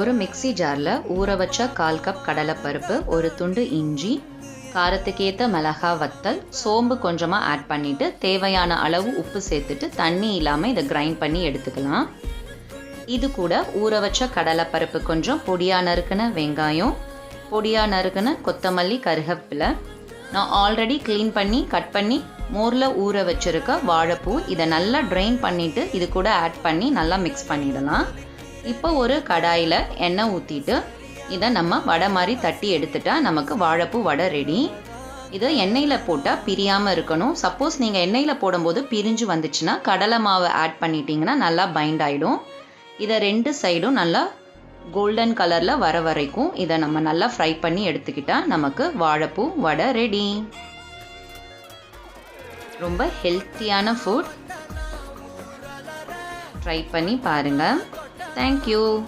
ஒரு மிக்சி ஜாரில் ஊற வச்ச கால் கப் கடலைப்பருப்பு ஒரு துண்டு இஞ்சி காரத்துக்கேற்ற மிளகா வத்தல் சோம்பு கொஞ்சமாக ஆட் பண்ணிவிட்டு தேவையான அளவு உப்பு சேர்த்துட்டு தண்ணி இல்லாமல் இதை கிரைண்ட் பண்ணி எடுத்துக்கலாம். இது கூட ஊற வச்ச கடலைப்பருப்பு கொஞ்சம் பொடியாக நறுக்குன வெங்காயம் பொடியாக நறுக்குன கொத்தமல்லி கருகப்பிலை. நான் ஆல்ரெடி க்ளீன் பண்ணி கட் பண்ணி மோரில் ஊற வச்சுருக்க வாழைப்பூ இதை நல்லா ட்ரைன் பண்ணிவிட்டு இது கூட ஆட் பண்ணி நல்லா மிக்ஸ் பண்ணிடலாம். இப்போ ஒரு கடாயில் எண்ணெய் ஊற்றிட்டு இதை நம்ம வடை மாதிரி தட்டி எடுத்துட்டா நமக்கு வாழைப்பூ வடை ரெடி இதை எண்ணெயில் போட்டால் பிரியாமல் இருக்கணும். சப்போஸ் நீங்கள் எண்ணெயில் போடும்போது பிரிஞ்சு வந்துச்சுன்னா கடலை மாவை ஆட் பண்ணிட்டீங்கன்னா நல்லா பைண்ட் ஆகிடும் இதை ரெண்டு சைடும் நல்லா கோல்டன் கலரில் வர வரைக்கும் இதை நம்ம நல்லா ஃப்ரை பண்ணி எடுத்துக்கிட்டால் நமக்கு வாழைப்பூ வடை ரெடி ரொம்ப ஹெல்த்தியான ஃபுட் ட்ரை பண்ணி பாருங்கள் Thank you.